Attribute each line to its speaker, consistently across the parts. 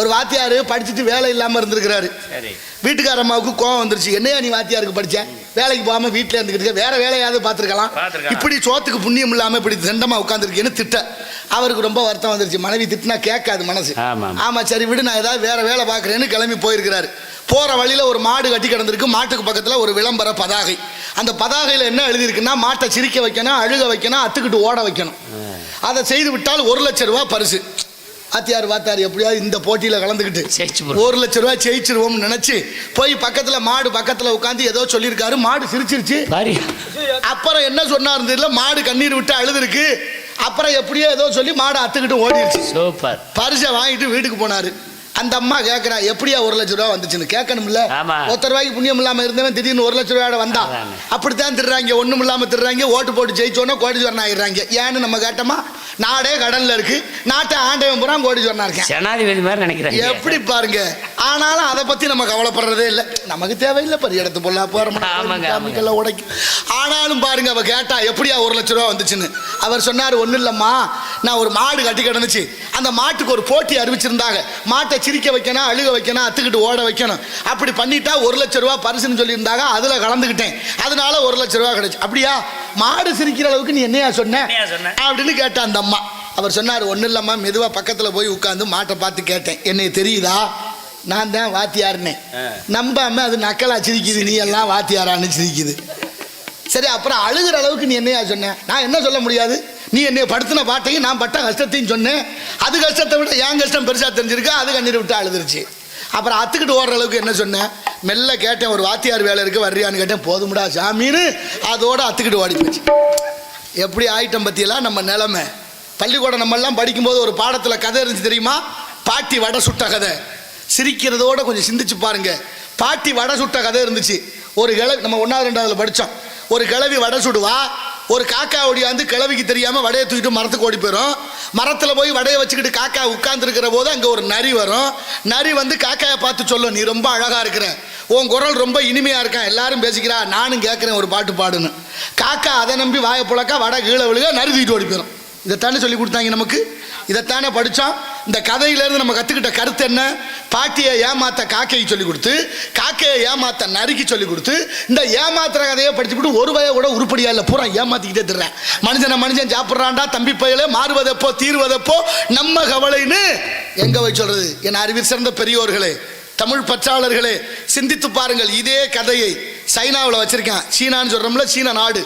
Speaker 1: ஒரு வாத்தியார் படிச்சுட்டு வேலை இல்லாமல் இருந்திருக்கிறாரு வீட்டுக்கார அம்மாவுக்கு கோவம் வந்துருச்சு என்னையா நீ வாத்தியாருக்கு படிச்ச வேலைக்கு போகாமல் வீட்டில் இருந்துக்கிட்டு வேற வேலையாவது பார்த்துருக்கலாம் இப்படி சோத்துக்கு புண்ணியம் இல்லாமல் இப்படி தண்டமாக உட்காந்துருக்கேன்னு திட்ட அவருக்கு ரொம்ப வருத்தம் வந்துருச்சு மனைவி திட்டினா கேட்காது மனசு ஆமாம் சரி விடு நான் ஏதாவது வேற வேலை பார்க்குறேன்னு கிளம்பி போயிருக்கிறாரு போற வழியில ஒரு மாடு கட்டி கிடந்திருக்கு மாட்டுக்கு பக்கத்துல ஒரு விளம்பர பதாகை அந்த பதாகையில என்ன எழுதியிருக்குன்னா மாட்டை சிரிக்க வைக்கணும் அழுக வைக்கணும் அத்துக்கிட்டு ஓட வைக்கணும் அதை செய்து விட்டால் ஒரு லட்ச ரூபா பரிசு ஆத்தியார் வாத்தார் எப்படியாவது இந்த போட்டியில்
Speaker 2: கலந்துக்கிட்டு
Speaker 1: ஒரு லட்ச ரூபாய் ஜெயிச்சிருவோம்னு நினச்சி போய் பக்கத்தில் மாடு பக்கத்தில் உட்காந்து ஏதோ சொல்லியிருக்காரு மாடு சிரிச்சிருச்சு அப்புறம் என்ன சொன்னார் தெரியல மாடு கண்ணீர் விட்டு அழுதுருக்கு அப்புறம் எப்படியோ ஏதோ சொல்லி மாடு அத்துக்கிட்டு ஓடிடுச்சு சூப்பர் பரிசை வாங்கிட்டு வீட்டுக்கு போனார் அந்த அம்மா கேட்கறா எப்படியா ஒரு லட்ச ரூபா வந்துச்சுன்னு கேட்கணும்ல ஒருத்தர் ரூபாய்க்கு புண்ணியம் இல்லாம இருந்தவன் திடீர்னு ஒரு லட்ச ரூபாய் வந்தா அப்படித்தான் திடுறாங்க ஒண்ணும் இல்லாம திடுறாங்க ஓட்டு போட்டு ஜெயிச்சோன்னா கோடீஸ்வரன் ஆயிடுறாங்க ஏன்னு நம்ம கேட்டோமா நாடே கடல்ல இருக்கு நாட்டை ஆண்டவன் புறம் கோடீஸ்வரனா
Speaker 2: இருக்கேன் நினைக்கிறேன்
Speaker 1: எப்படி பாருங்க ஆனாலும் அதை பற்றி நம்ம கவலைப்படுறதே இல்லை நமக்கு தேவையில்லை பரி இடத்து பொல்லா
Speaker 2: போகிறோம்லாம்
Speaker 1: உடைக்கும் ஆனாலும் பாருங்க அவள் கேட்டா எப்படியா ஒரு லட்ச ரூபா வந்துச்சுன்னு அவர் சொன்னார் ஒன்றும் இல்லைம்மா நான் ஒரு மாடு கட்டி கிடந்துச்சு அந்த மாட்டுக்கு ஒரு போட்டி அறிவிச்சிருந்தாங்க மாட்டை சிரிக்க வைக்கணும் அழுக வைக்கணும் அத்துக்கிட்டு ஓட வைக்கணும் அப்படி பண்ணிட்டா ஒரு லட்ச ரூபா பரிசுன்னு சொல்லியிருந்தாங்க அதில் கலந்துக்கிட்டேன் அதனால ஒரு லட்ச ரூபா கிடைச்சு அப்படியா மாடு சிரிக்கிற அளவுக்கு நீ என்னையா சொன்ன அப்படின்னு கேட்டா அந்த அம்மா அவர் சொன்னார் ஒன்றும் இல்லைம்மா மெதுவாக பக்கத்தில் போய் உட்காந்து மாட்டை பார்த்து கேட்டேன் என்னை தெரியுதா நான் தான் வாத்தியார்னே நம்பாம அது நக்கலா சிரிக்குது நீ எல்லாம் வாத்தியாரான்னு சிரிக்குது சரி அப்புறம் அழுகிற அளவுக்கு நீ என்னையா சொன்ன நான் என்ன சொல்ல முடியாது நீ என்னை படுத்தின பாட்டையும் நான் பட்ட கஷ்டத்தையும் சொன்னேன் அது கஷ்டத்தை விட என் கஷ்டம் பெருசாக தெரிஞ்சிருக்கா அது கண்ணீர் விட்டு அழுதுருச்சு அப்புறம் அத்துக்கிட்டு ஓடுற அளவுக்கு என்ன சொன்னேன் மெல்ல கேட்டேன் ஒரு வாத்தியார் வேலை இருக்கு வர்றியான்னு கேட்டேன் போதும்டா சாமின்னு அதோட அத்துக்கிட்டு ஓடி போச்சு எப்படி ஆயிட்டம் பற்றியெல்லாம் நம்ம நிலமை பள்ளிக்கூடம் நம்மெல்லாம் படிக்கும்போது ஒரு பாடத்தில் கதை இருந்துச்சு தெரியுமா பாட்டி வடை சுட்ட கதை சிரிக்கிறதோட கொஞ்சம் சிந்திச்சு பாருங்க பாட்டி வடை சுட்ட கதை இருந்துச்சு ஒரு கிளவி நம்ம ஒன்றாவது ரெண்டாவதுல படித்தோம் ஒரு கிளவி வடை சுடுவா ஒரு காக்கா ஒடியாந்து கிளவிக்கு தெரியாமல் வடையை தூக்கிட்டு மரத்துக்கு ஓடி போயிடும் மரத்தில் போய் வடையை வச்சுக்கிட்டு காக்கா உட்காந்துருக்கிற போது அங்கே ஒரு நரி வரும் நரி வந்து காக்காயை பார்த்து சொல்லும் நீ ரொம்ப அழகாக இருக்கிற உன் குரல் ரொம்ப இனிமையாக இருக்கான் எல்லாரும் பேசிக்கிறா நானும் கேட்குறேன் ஒரு பாட்டு பாடுன்னு காக்கா அதை நம்பி வாயை புழக்கா வடை கீழே விழுக நரி தூக்கிட்டு ஓடி போயிடும் இதைத்தானே சொல்லி கொடுத்தாங்க நமக்கு இதைத்தானே படித்தோம் இந்த கதையிலேருந்து நம்ம கற்றுக்கிட்ட கருத்து என்ன பாட்டியை ஏமாத்த காக்கையை சொல்லி கொடுத்து காக்கையை ஏமாத்த நறுக்கி சொல்லி கொடுத்து இந்த ஏமாத்துற கதையை படிச்சுக்கிட்டு ஒரு வய கூட உருப்படியா இல்லை பூரா ஏமாத்திக்கிட்டே தர்றேன் மனுஷனை மனுஷன் சாப்பிட்றான்டா தம்பி பயலே மாறுவதப்போ தீர்வதப்போ நம்ம கவலைன்னு எங்கே போய் சொல்கிறது என் அறிவில் சிறந்த பெரியோர்களே தமிழ் பற்றாளர்களே சிந்தித்து பாருங்கள் இதே கதையை சைனாவில் வச்சுருக்கேன் சீனான்னு சொல்கிறோம்ல சீன நாடு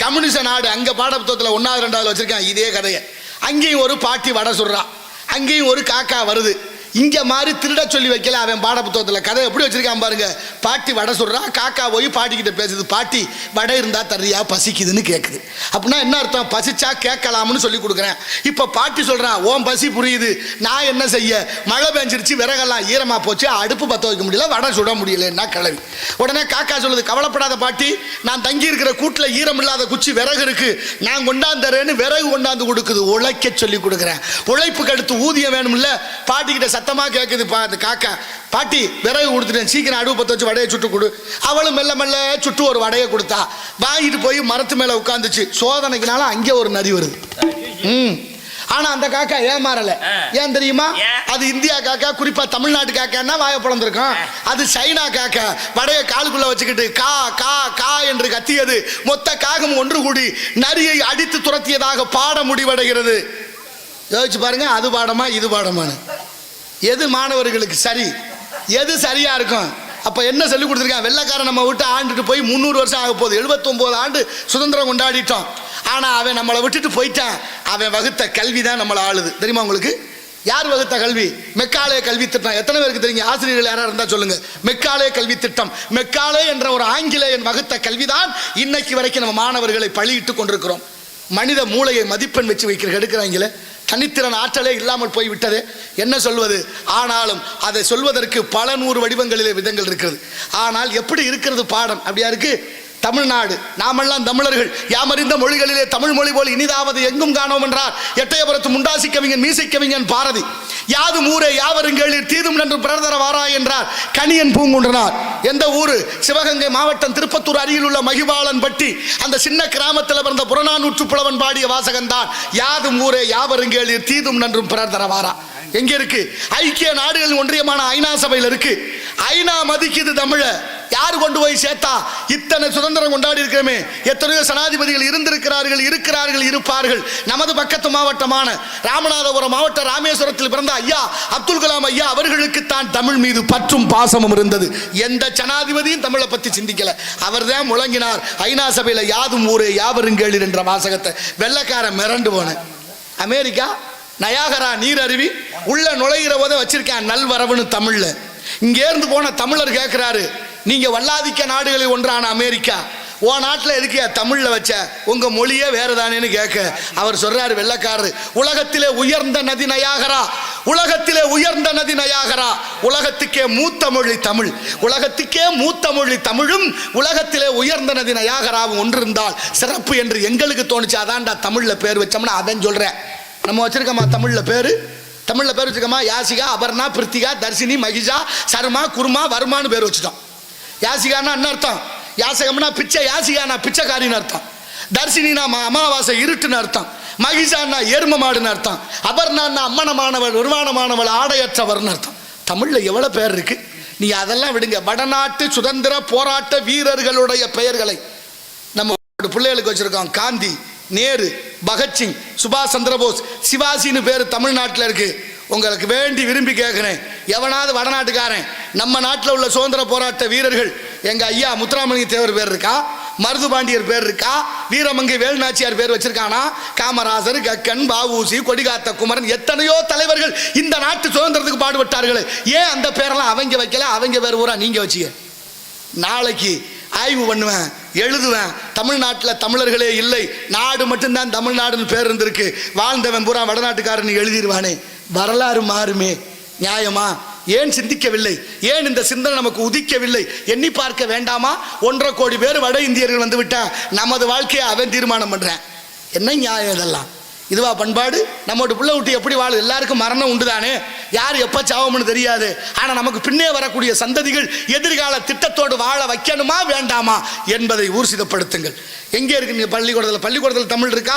Speaker 1: கம்யூனிஸ்ட நாடு அங்கே பாடப்புத்தகத்தில் ஒன்றாவது ரெண்டாவது வச்சுருக்கான் இதே கதையை அங்கேயும் ஒரு பாட்டி வடை சொல்கிறான் அங்கேயும் ஒரு காக்கா வருது இங்கே மாதிரி திருட சொல்லி வைக்கல அவன் பாட புத்தகத்தில் கதை எப்படி வச்சிருக்கான் பாருங்க பாட்டி வடை சொல்கிறா காக்கா போய் பாட்டிக்கிட்ட பேசுது பாட்டி வடை இருந்தால் தர்றியா பசிக்குதுன்னு கேட்குது அப்படின்னா என்ன அர்த்தம் பசிச்சா கேட்கலாம்னு சொல்லி கொடுக்குறேன் இப்போ பாட்டி சொல்கிறான் ஓம் பசி புரியுது நான் என்ன செய்ய மழை பேஞ்சிருச்சு விறகெல்லாம் ஈரமாக போச்சு அடுப்பு பற்ற வைக்க முடியல வடை சுட முடியலன்னா கிளவி உடனே காக்கா சொல்லுது கவலைப்படாத பாட்டி நான் தங்கி இருக்கிற கூட்டில் ஈரம் இல்லாத குச்சி விறகு இருக்குது நான் கொண்டாந்துறேன்னு விறகு கொண்டாந்து கொடுக்குது உழைக்க சொல்லி கொடுக்குறேன் உழைப்புக்கு அடுத்து ஊதியம் வேணும்ல பாட்டிக்கிட்ட சத்தமாக கேட்குது பா அந்த காக்கா பாட்டி விறகு கொடுத்துட்டேன் சீக்கிரம் அடுவு பற்ற வச்சு வடையை சுட்டு கொடு அவளும் மெல்ல மெல்ல சுட்டு ஒரு வடையை கொடுத்தா வாங்கிட்டு போய் மரத்து மேலே உட்காந்துச்சு சோதனைக்குனால அங்கே ஒரு நரி வருது ம் ஆனால் அந்த காக்கா ஏமாறலை ஏன் தெரியுமா அது இந்தியா காக்கா குறிப்பாக தமிழ்நாட்டு காக்கான்னா வாய பிளந்திருக்கும் அது சைனா காக்கா வடையை காலுக்குள்ளே வச்சுக்கிட்டு கா கா கா என்று கத்தியது மொத்த காகம் ஒன்று கூடி நரியை அடித்து துரத்தியதாக பாட முடிவடைகிறது யோசிச்சு பாருங்க அது பாடமா இது பாடமானு எது மாணவர்களுக்கு சரி எது சரியாக இருக்கும் அப்போ என்ன சொல்லி கொடுத்துருக்கான் வெள்ளக்காரன் நம்ம விட்டு ஆண்டுட்டு போய் முந்நூறு வருஷம் ஆக போகுது எழுபத்தொம்போது ஆண்டு சுதந்திரம் கொண்டாடிட்டோம் ஆனால் அவன் நம்மளை விட்டுட்டு போயிட்டான் அவன் வகுத்த கல்வி தான் நம்மளை ஆளுது தெரியுமா உங்களுக்கு யார் வகுத்த கல்வி மெக்காலய கல்வி திட்டம் எத்தனை பேருக்கு தெரியுங்க ஆசிரியர்கள் யாராக இருந்தால் சொல்லுங்க மெக்காலய கல்வி திட்டம் மெக்காலே என்ற ஒரு ஆங்கிலேயன் வகுத்த கல்வி தான் இன்னைக்கு வரைக்கும் நம்ம மாணவர்களை பழியிட்டு கொண்டிருக்கிறோம் மனித மூளையை மதிப்பெண் வச்சு வைக்கிற எடுக்கிறாங்களே தனித்திறன் ஆற்றலே இல்லாமல் போய்விட்டது என்ன சொல்வது ஆனாலும் அதை சொல்வதற்கு பல நூறு வடிவங்களிலே விதங்கள் இருக்கிறது ஆனால் எப்படி இருக்கிறது பாடம் அப்படியா இருக்குது தமிழ்நாடு நாமெல்லாம் தமிழர்கள் யாமறிந்த மொழிகளிலே தமிழ் மொழி போல் இனிதாவது எங்கும் காணோம் என்றார் எட்டயபுரத்து முண்டாசி கவிஞன் மீசை கவிஞன் பாரதி யாது ஊரே யாவருங்கேளிர் தீதும் நன்று பிரதர வாரா என்றார் கணியன் பூங்குன்றனார் எந்த ஊர் சிவகங்கை மாவட்டம் திருப்பத்தூர் அருகில் உள்ள மகிபாலன் பட்டி அந்த சின்ன கிராமத்தில் பிறந்த புறநானூற்று புலவன் பாடிய தான் யாதும் ஊரே யாவருங்கேளிர் தீதும் நன்றும் பிரதர வாரா எங்கே இருக்கு ஐக்கிய நாடுகளின் ஒன்றியமான ஐநா சபையில் இருக்கு ஐநா மதிக்குது தமிழை யார் கொண்டு போய் சேர்த்தா இத்தனை சுதந்திரம் கொண்டாடி இருக்கிறமே எத்தனையோ சனாதிபதிகள் இருந்திருக்கிறார்கள் இருக்கிறார்கள் இருப்பார்கள் நமது பக்கத்து மாவட்டமான ராமநாதபுரம் மாவட்ட ராமேஸ்வரத்தில் பிறந்த ஐயா அப்துல் கலாம் ஐயா அவர்களுக்கு தான் தமிழ் மீது பற்றும் பாசமும் இருந்தது எந்த சனாதிபதியும் தமிழை பற்றி சிந்திக்கல அவர் தான் முழங்கினார் ஐநா சபையில் யாதும் ஊரே யாவரும் யாவருங்கேளிர் என்ற வாசகத்தை வெள்ளக்காரன் மிரண்டு போன அமெரிக்கா நயாகரா நீர் அருவி உள்ள நுழைகிற போதை வச்சிருக்கேன் நல்வரவுன்னு தமிழில் இங்கேருந்து போன தமிழர் கேட்குறாரு நீங்கள் வல்லாதிக்க நாடுகளில் ஒன்றான அமெரிக்கா ஓ நாட்டில் எதுக்கு தமிழில் வச்ச உங்கள் மொழியே வேறு தானேன்னு கேட்க அவர் சொல்கிறார் வெள்ளக்காரர் உலகத்திலே உயர்ந்த நதி நயாகரா உலகத்திலே உயர்ந்த நதி நயாகரா உலகத்துக்கே மூத்த மொழி தமிழ் உலகத்துக்கே மூத்த மொழி தமிழும் உலகத்திலே உயர்ந்த நதி நயாகராவும் ஒன்றிருந்தால் சிறப்பு என்று எங்களுக்கு தோணுச்சு அதான்டா தமிழில் பேர் வச்சோம்னா அதன் சொல்கிறேன் நம்ம வச்சுருக்கோமா தமிழில் பேர் தமிழில் பேர் வச்சுக்கோமா யாசிகா அபர்ணா பிருத்திகா தர்சினி மகிஷா சர்மா குருமா வருமானு பேர் வச்சுட்டோம் யாசிகானா என்ன அர்த்தம் யாசகம்னா பிச்சை யாசிகானா பிச்சைக்காரின்னு அர்த்தம் தர்சினினா அமாவாசை இருட்டுன்னு அர்த்தம் மகிஷான்னா எரும மாடுன்னு அர்த்தம் அபர்ணான்னா அம்மனமானவள் உருவானமானவள் ஆடையற்றவர்னு அர்த்தம் தமிழில் எவ்வளோ பேர் இருக்கு நீ அதெல்லாம் விடுங்க வடநாட்டு சுதந்திர போராட்ட வீரர்களுடைய பெயர்களை நம்ம பிள்ளைகளுக்கு வச்சுருக்கோம் காந்தி நேரு பகத்சிங் சுபாஷ் சந்திரபோஸ் சிவாசின்னு பேர் தமிழ்நாட்டில் இருக்குது உங்களுக்கு வேண்டி விரும்பி கேட்குறேன் எவனாவது வடநாட்டுக்காரன் நம்ம நாட்டில் உள்ள சுதந்திர போராட்ட வீரர்கள் எங்கள் ஐயா முத்துராமலிங்க தேவர் பேர் இருக்கா மருது பாண்டியர் பேர் இருக்கா வீரமங்கை வேலுநாச்சியார் பேர் வச்சிருக்கானா காமராசர் கக்கன் பாவூசி கொடிகாத்த குமரன் எத்தனையோ தலைவர்கள் இந்த நாட்டு சுதந்திரத்துக்கு பாடுபட்டார்கள் ஏன் அந்த பேரெல்லாம் அவங்க வைக்கல அவங்க பேர் ஊரா நீங்கள் வச்சுக்க நாளைக்கு ஆய்வு பண்ணுவேன் எழுதுவேன் தமிழ்நாட்டில் தமிழர்களே இல்லை நாடு மட்டும்தான் தமிழ்நாடுன்னு பேர் இருந்திருக்கு வாழ்ந்தவன் பூரா வடநாட்டுக்காரன் எழுதிடுவானே வரலாறு மாறுமே நியாயமா ஏன் சிந்திக்கவில்லை ஏன் இந்த சிந்தனை நமக்கு உதிக்கவில்லை எண்ணி பார்க்க வேண்டாமா ஒன்றரை கோடி பேர் வட இந்தியர்கள் வந்து விட்டா நமது வாழ்க்கையை அவன் தீர்மானம் பண்ணுறேன் என்ன நியாயம் இதெல்லாம் இதுவா பண்பாடு நம்மோட பிள்ளை விட்டு எப்படி வாழும் எல்லாருக்கும் மரணம் உண்டுதானே யார் எப்போ சாவம்னு தெரியாது ஆனால் நமக்கு பின்னே வரக்கூடிய சந்ததிகள் எதிர்கால திட்டத்தோடு வாழ வைக்கணுமா வேண்டாமா என்பதை ஊர்சிதப்படுத்துங்கள் எங்கே இருக்கு நீ பள்ளிக்கூடத்தில் பள்ளிக்கூடத்தில் தமிழ் இருக்கா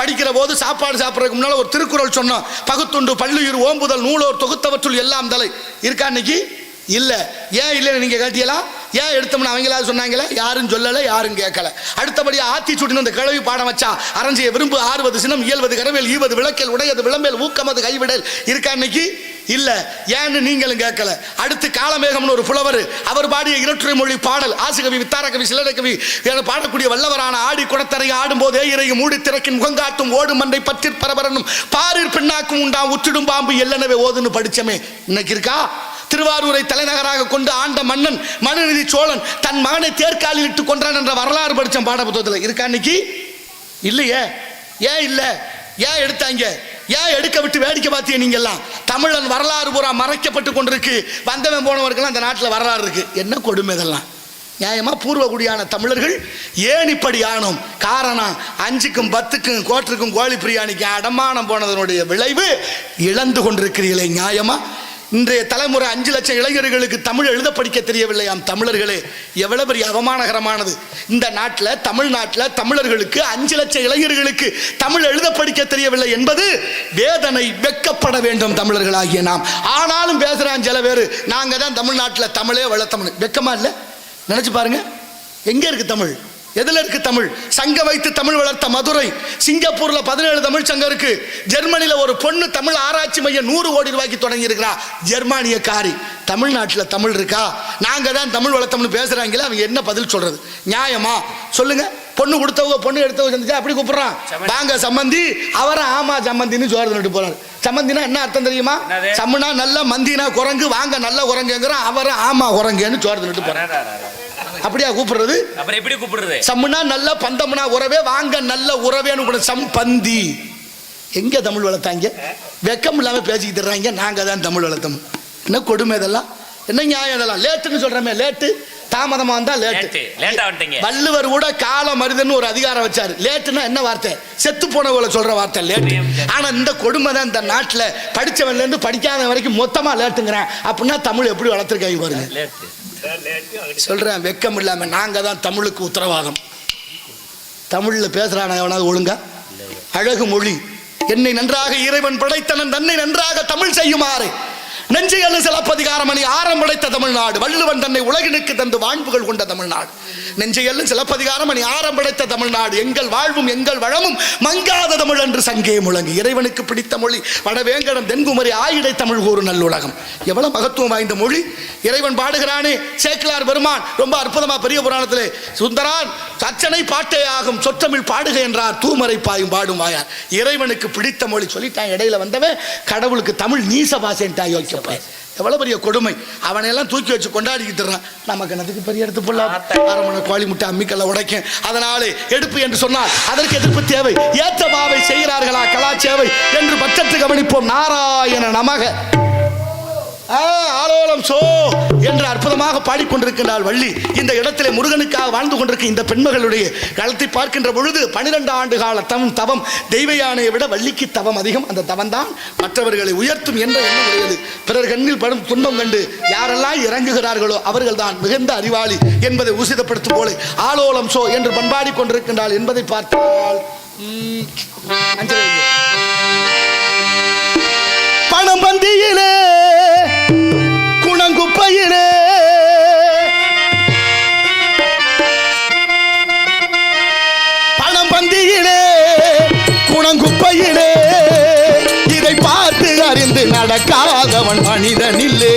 Speaker 1: படிக்கிற போது சாப்பாடு சாப்பிட்றதுக்கு முன்னால் ஒரு திருக்குறள் சொன்னோம் பகுத்துண்டு பள்ளியூர் ஓம்புதல் நூலோர் தொகுத்தவற்றுள் எல்லாம் தலை இருக்கா இன்னைக்கு இல்லை ஏன் இல்லைன்னு நீங்கள் கேட்டீங்களா ஏன் எடுத்தோம்னா அவங்களாவது சொன்னாங்களே யாரும் சொல்லலை யாரும் கேட்கல அடுத்தபடி ஆத்திச்சூட்டின் அந்த கிழவி பாடம் வச்சா அரஞ்சிய விரும்பு ஆறுவது சினம் இயல்வது கரவேல் ஈவது விளக்கல் உடையது விளம்பல் ஊக்கமது கைவிடல் இருக்கா இன்னைக்கு இல்லை ஏன்னு நீங்களும் கேட்கல அடுத்து காலமேகம்னு ஒரு புலவர் அவர் பாடிய இரட்டுரை மொழி பாடல் ஆசுகவி வித்தாரகவி சிலரகவி பாடக்கூடிய வல்லவரான ஆடி குடத்தரை போது இறையும் மூடி திறக்கின் முகங்காட்டும் ஓடும் மண்டை பற்றிற் பரபரனும் பாரிற் பெண்ணாக்கும் உண்டாம் உற்றிடும் பாம்பு எல்லனவே ஓதுன்னு படித்தமே இன்னைக்கு இருக்கா திருவாரூரை தலைநகராக கொண்டு ஆண்ட மன்னன் மனுநிதி சோழன் தன் மகனை தேர்காலில் இட்டு கொன்றான் என்ற வரலாறு படித்தோம் பாடப்புத்தகத்தில் இருக்கா இன்னைக்கு இல்லையே ஏன் இல்லை ஏன் எடுத்தாங்க ஏன் எடுக்க விட்டு வேடிக்கை பார்த்திய நீங்கள்லாம் தமிழன் வரலாறு பூரா மறைக்கப்பட்டு கொண்டிருக்கு வந்தவன் போனவர்கள்லாம் அந்த நாட்டில் வரலாறு இருக்குது என்ன கொடுமை இதெல்லாம் நியாயமாக பூர்வகுடியான தமிழர்கள் ஏன் இப்படி ஆனோம் காரணம் அஞ்சுக்கும் பத்துக்கும் கோட்டிற்கும் கோழி பிரியாணிக்கும் அடமானம் போனதனுடைய விளைவு இழந்து கொண்டிருக்கிறீர்களே நியாயமாக இன்றைய தலைமுறை அஞ்சு லட்சம் இளைஞர்களுக்கு தமிழ் எழுத படிக்க தெரியவில்லையாம் தமிழர்களே எவ்வளவு பெரிய அவமானகரமானது இந்த நாட்டில் தமிழ்நாட்டில் தமிழர்களுக்கு அஞ்சு லட்சம் இளைஞர்களுக்கு தமிழ் எழுத படிக்க தெரியவில்லை என்பது வேதனை வெக்கப்பட வேண்டும் தமிழர்களாகிய நாம் ஆனாலும் பேசுகிறான் சில பேர் நாங்கள் தான் தமிழ்நாட்டில் தமிழே வளர்த்தமிழ் வெக்கமா இல்லை நினச்சி பாருங்கள் எங்கே இருக்குது தமிழ் எதில் இருக்கு தமிழ் சங்க வைத்து தமிழ் வளர்த்த மதுரை சிங்கப்பூர்ல பதினேழு தமிழ் சங்கம் இருக்கு ஜெர்மனியில ஒரு பொண்ணு தமிழ் ஆராய்ச்சி மையம் நூறு கோடி ரூபாய்க்கு தொடங்கி இருக்கிறா ஜெர்மானிய காரி தமிழ்நாட்டில் தமிழ் இருக்கா நாங்க தான் தமிழ் வளர்த்தோம்னு பேசுறாங்களே அவங்க என்ன பதில் சொல்றது நியாயமா சொல்லுங்க பொண்ணு கொடுத்தவங்க பொண்ணு எடுத்தவங்க சந்திச்சா அப்படி கூப்பிடுறான் வாங்க சம்மந்தி அவரை ஆமா சம்மந்தின்னு சோறு நட்டு போறாரு சம்மந்தினா என்ன அர்த்தம் தெரியுமா சம்முனா நல்ல மந்தினா குரங்கு வாங்க நல்ல குரங்குங்கிறான் அவரை ஆமா குரங்குன்னு சோறு நட்டு போறாரு அப்படியா கூப்பிடுறது
Speaker 2: அப்புறம் எப்படி கூப்பிடுறது
Speaker 1: சம்முனா நல்ல பந்தம்னா உறவே வாங்க நல்ல உறவேன்னு கூட சம் பந்தி எங்கே தமிழ் வளர்த்தாங்க வெக்கம் இல்லாமல் பேசிக்கிட்டு நாங்க நாங்கள் தான் தமிழ் வளர்த்தோம் என்ன கொடுமை இதெல்லாம் என்ன நியாயம் இதெல்லாம் லேட்டுன்னு சொல்கிறோமே லேட்டு தாமதமாக இருந்தா லேட்டு வள்ளுவர் கூட கால மருதன்னு ஒரு அதிகாரம் வச்சாரு லேட்டுனா என்ன வார்த்தை செத்து போனவங்களை சொல்கிற வார்த்தை லேட்டு ஆனால் இந்த கொடுமை தான் இந்த நாட்டில் இருந்து படிக்காத வரைக்கும் மொத்தமாக லேட்டுங்கிறேன் அப்படின்னா தமிழ் எப்படி வளர்த்துருக்காங்க பாருங்க சொல்கிறேன் வெக்கம் இல்லாமல் நாங்கள் தான் தமிழுக்கு உத்தரவாதம் தமிழில் பேசுகிறான எவனாவது ஒழுங்கா அழகு மொழி என்னை நன்றாக இறைவன் படைத்தனன் தன்னை நன்றாக தமிழ் செய்யுமாறு நெஞ்சையல்ல சிலப்பதிகாரம் அணி ஆரம் தமிழ்நாடு வள்ளுவன் தன்னை உலகினுக்கு தந்து வாழ்வுகள் கொண்ட தமிழ்நாடு நெஞ்சையல்லும் சிலப்பதிகாரம் அணி ஆரம்படைத்த தமிழ்நாடு எங்கள் வாழ்வும் எங்கள் வளமும் மங்காத தமிழ் என்று சங்கே முழங்கு இறைவனுக்கு பிடித்த மொழி வடவேங்கடம் தென்குமரி ஆயிடை தமிழ் ஒரு நல்லுலகம் எவ்வளவு மகத்துவம் வாய்ந்த மொழி இறைவன் பாடுகிறானே சேக்கிலார் பெருமான் ரொம்ப அற்புதமா பெரிய புராணத்தில் சுந்தரான் அச்சனை பாட்டே ஆகும் சொற்றமிழ் பாடுக என்றார் தூமரை பாயும் பாடும் வாயார் இறைவனுக்கு பிடித்த மொழி சொல்லிட்டான் இடையில வந்தவன் கடவுளுக்கு தமிழ் நீச பாசேன்ட்டான் எவ்வளவு எவ்வளோ பெரிய கொடுமை அவனையெல்லாம் தூக்கி வச்சு கொண்டாடிக்கிட்டுறான் நமக்கு அதுக்கு பெரிய எடுத்து போடலாம் அரமண கோழி முட்டை அம்மிக்கல்ல உடைக்கும் அதனாலே எடுப்பு என்று சொன்னால் அதற்கு எதிர்ப்பு தேவை ஏற்ற மாவை செய்கிறார்களா கலாச்சேவை என்று பட்சத்து கவனிப்போம் நாராயண நமக ஆலோலம் சோ என்று அற்புதமாக பாடிக்கொண்டிருக்கிறாள் வள்ளி இந்த இடத்திலே முருகனுக்காக வாழ்ந்து கொண்டிருக்க இந்த பெண்மகளுடைய கலத்தை பார்க்கின்ற பொழுது பனிரெண்டு ஆண்டு கால தவம் தவம் தெய்வ யானையை விட வள்ளிக்கு தவம் அதிகம் அந்த தவம் தான் மற்றவர்களை உயர்த்தும் என்ற எண்ணம் உடையது பிறர் கண்ணில் படும் துன்பம் கண்டு யாரெல்லாம் இறங்குகிறார்களோ அவர்கள் தான் மிகுந்த அறிவாளி என்பதை ஊசிதப்படுத்தும் போல ஆலோலம் சோ என்று பண்பாடி கொண்டிருக்கின்றாள் என்பதை பார்த்தால் பணம் பந்தியிலே குப்பையிலே பணம் பந்தியிலே குணங்குப்பையிலே இதை பார்த்து அறிந்து நடக்காதவன் மனிதனில்லே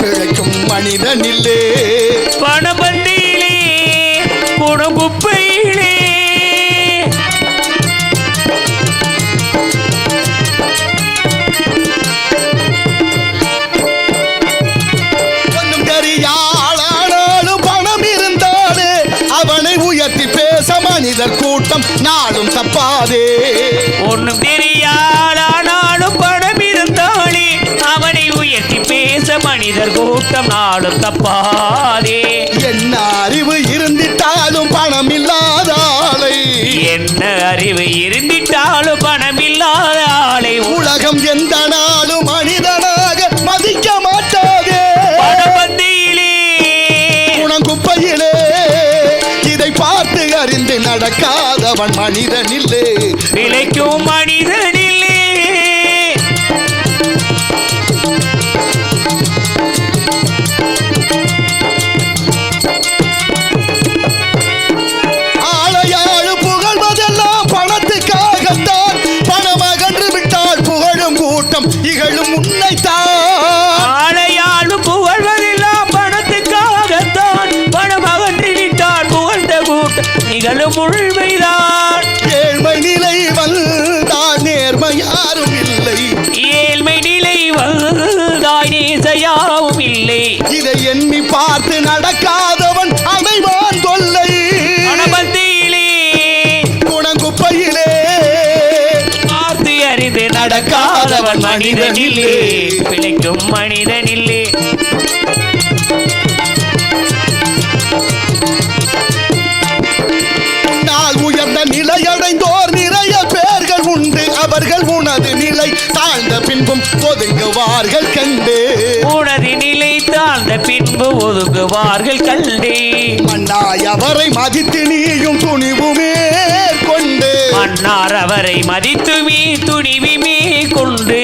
Speaker 1: பிழைக்கும் மனிதனில்லே பணபந்தியிலே குணங்குப்பை மனிதர் கூட்டம் நாளும் தப்பாதே ஒன்றும் தெரியாளானாலும் பணம் இருந்தாலே அவனை உயர்த்தி பேச மனிதர் கூட்டம் நாளும் தப்பாதே என்ன அறிவு இருந்திட்டாலும் பணம் இல்லாதாலை என்ன அறிவு இருந்திட்டாலும் பணம் இல்லாத உலகம் எந்தனா அறிந்து நடக்காதவன் மனிதனில்லை நிலைக்கும் மனிதனில் நிகழும் உள்மைதான் ஏழ்மை நிலை வந்தால் நேர்மை யாரும் இல்லை ஏழ்மை நிலை வந்தாய் நேசையாவும் இல்லை இதை எண்ணி பார்த்து நடக்காதவன் அமைவான் தொல்லை மனபந்தியிலே குணங்குப்பையிலே பார்த்து அறிந்து நடக்காதவன் மனிதனில்லை பிழைக்கும் மனிதன் உனது நிலை தாழ்ந்த பின்பும் ஒதுங்குவார்கள் கண்டு உனது நிலை தாழ்ந்த பின்பு ஒதுங்குவார்கள் கண்டு மன்னாய் அவரை மதித்து நீயும் துணிவுமே கொண்டு மன்னார் அவரை மதித்துமே துணிவுமே கொண்டு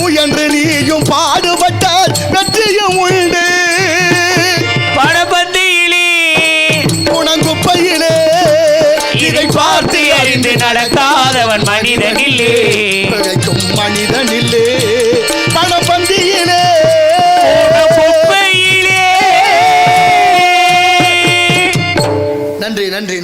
Speaker 1: முயன்று நீயும் பாடுபட்டால் வெற்றியும் உண்டு பார்த்து அறிந்து நடக்காதவன் மனிதனில்லே கண்ணிலே